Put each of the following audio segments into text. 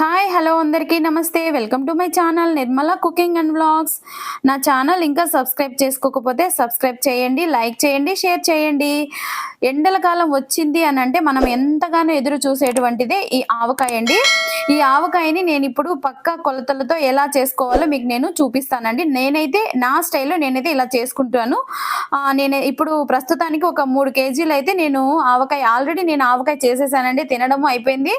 Hi hello అందరికీ. నమస్తే. Welcome to my channel Nirmala cooking and vlogs నా channel ఇంకా సబ్స్క్రైబ్ చేసుకోకపోతే సబ్స్క్రైబ్ చేయండి లైక్ చేయండి షేర్ చేయండి. ఎండల కాలం వచ్చింది అని అంటే మనం ఎంతగానో ఎదురు చూసేటువంటిదే ఈ ఆవకాయ అండి. ఈ ఆవకాయని నేను ఇప్పుడు పక్క కొలతలతో ఎలా చేసుకోవాలో మీకు నేను చూపిస్తానండి. నేనైతే నా స్టైల్లో నేనైతే ఇలా చేసుకుంటాను. నేను ఇప్పుడు ప్రస్తుతానికి ఒక మూడు కేజీలు అయితే నేను ఆవకాయ ఆల్రెడీ నేను ఆవకాయ చేసేసానండి. తినడము అయిపోయింది.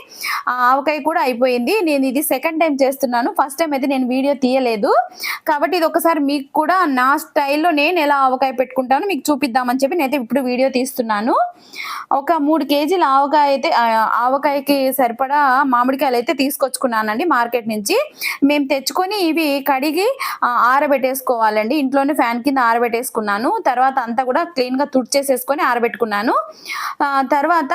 ఆ ఆవకాయ కూడా అయిపోయింది. నేను ఇది సెకండ్ టైం చేస్తున్నాను. ఫస్ట్ టైం అయితే నేను వీడియో తీయలేదు. కాబట్టి ఇది ఒకసారి మీకు కూడా నా స్టైల్లో నేను ఎలా ఆవకాయ పెట్టుకుంటాను మీకు చూపిద్దామని చెప్పి నేనైతే ఇప్పుడు వీడియో తీస్తున్నాను. ఒక మూడు కేజీల ఆవకాయ అయితే ఆవకాయకి సరిపడా మామిడికాయలు అయితే తీసుకొచ్చుకున్నానండి మార్కెట్ నుంచి. మేము తెచ్చుకొని ఇవి కడిగి ఆరబెట్టేసుకోవాలండి. ఇంట్లోనే ఫ్యాన్ కింద ఆరబెట్టేసుకున్నాను. తర్వాత అంతా కూడా క్లీన్గా తుడిచేసేసుకొని ఆరబెట్టుకున్నాను. తర్వాత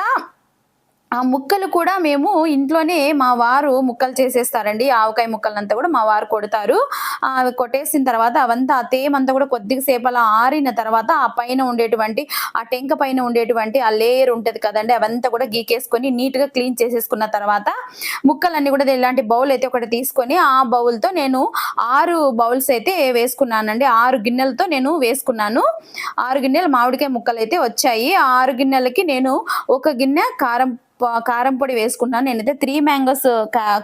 ఆ ముక్కలు కూడా మేము ఇంట్లోనే మా వారు ముక్కలు చేసేస్తారండి. ఆవకాయ ముక్కలంతా కూడా మా వారు కొడతారు. ఆ, అవి కొట్టేసిన తర్వాత అవంతా ఆ తేమంతా కూడా కొద్దిగా సేపు అలా ఆరిన తర్వాత ఆ పైన ఉండేటువంటి ఆ టెంక పైన ఉండేటువంటి ఆ లేయర్ ఉంటుంది కదండి అవంతా కూడా గీకేసుకొని నీట్గా క్లీన్ చేసేసుకున్న తర్వాత ముక్కలన్నీ కూడా ఇలాంటి బౌల్ అయితే ఒకటి తీసుకొని ఆ బౌల్తో నేను ఆరు బౌల్స్ అయితే వేసుకున్నానండి. ఆరు గిన్నెలతో నేను వేసుకున్నాను. ఆరు గిన్నెలు మామిడికాయ ముక్కలు అయితే వచ్చాయి. ఆరు గిన్నెలకి నేను ఒక గిన్నె కారం కారం పొడి వేసుకున్నాను. నేనైతే త్రీ మ్యాంగోస్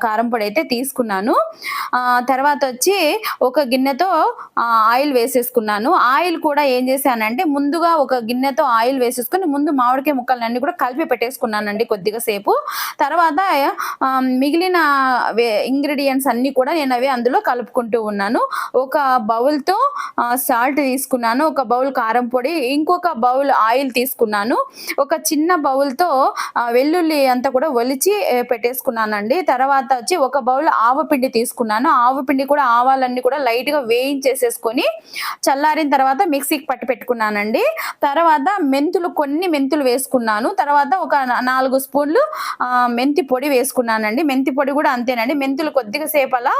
కారం పొడి అయితే తీసుకున్నాను. తర్వాత వచ్చి ఒక గిన్నెతో ఆయిల్ వేసేసుకున్నాను. ఆయిల్ కూడా ఏం చేశానంటే ముందుగా ఒక గిన్నెతో ఆయిల్ వేసేసుకుని ముందు మామిడికాయ ముక్కలన్నీ కూడా కలిపి పెట్టేసుకున్నానండి కొద్దిగా సేపు. తర్వాత మిగిలిన ఇంగ్రీడియంట్స్ అన్ని కూడా నేను అవి అందులో కలుపుకుంటూ ఉన్నాను. ఒక బౌల్తో సాల్ట్ తీసుకున్నాను. ఒక బౌల్ కారం పొడి ఇంకొక బౌల్ ఆయిల్ తీసుకున్నాను. ఒక చిన్న బౌల్తో వెల్లుల్లి అంతా కూడా ఒలిచి పెట్టేసుకున్నానండి. తర్వాత వచ్చి ఒక బౌల్ ఆవపిండి తీసుకున్నాను. ఆవపిండి కూడా ఆవాలన్నీ కూడా లైట్గా వేయించేసేసుకొని చల్లారిన తర్వాత మిక్సీకి పట్టి పెట్టుకున్నానండి. తర్వాత మెంతులు కొన్ని మెంతులు వేసుకున్నాను. తర్వాత ఒక నాలుగు స్పూన్లు మెంతి పొడి వేసుకున్నానండి. మెంతి పొడి కూడా అంతేనండి. మెంతులు కొద్దిగా సేపు అలా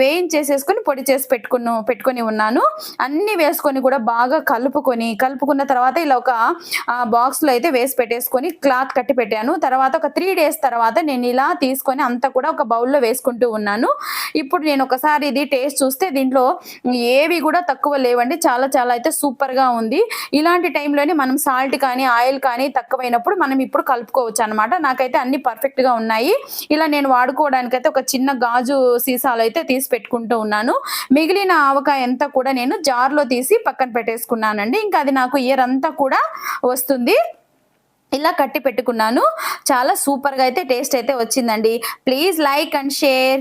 వేయించేసేసుకొని పొడి చేసి పెట్టుకుని పెట్టుకొని ఉన్నాను. అన్ని వేసుకొని కూడా బాగా కలుపుకొని కలుపుకున్న తర్వాత ఇలా ఒక బాక్స్లో అయితే వేసి పెట్టేసుకొని క్లాత్ కట్టి పెట్టాను. తర్వాత ఒక త్రీ డేస్ తర్వాత నేను ఇలా తీసుకొని అంతా కూడా ఒక బౌల్లో వేసుకుంటూ ఉన్నాను. ఇప్పుడు నేను ఒకసారి ఇది టేస్ట్ చూస్తే దీంట్లో ఏవి కూడా తక్కువ లేవండి. చాలా చాలా అయితే సూపర్గా ఉంది. ఇలాంటి టైంలోనే మనం సాల్ట్ కానీ ఆయిల్ కానీ తక్కువైనప్పుడు మనం ఇప్పుడు కలుపుకోవచ్చు అనమాట నాకైతే అన్ని పర్ఫెక్ట్గా ఉన్నాయి. ఇలా నేను వాడుకోవడానికి అయితే ఒక చిన్న గాజు సీసాలు అయితే తీసి పెట్టుకుంటూ ఉన్నాను. మిగిలిన ఆవకాయ అంతా కూడా నేను జార్లో తీసి పక్కన పెట్టేసుకున్నానండి. ఇంకా అది నాకు ఇయర్ అంతా కూడా వస్తుంది. ఇలా కట్టి పెట్టుకున్నాను. చాలా సూపర్గా అయితే టేస్ట్ అయితే వచ్చిందండి. Please like and share.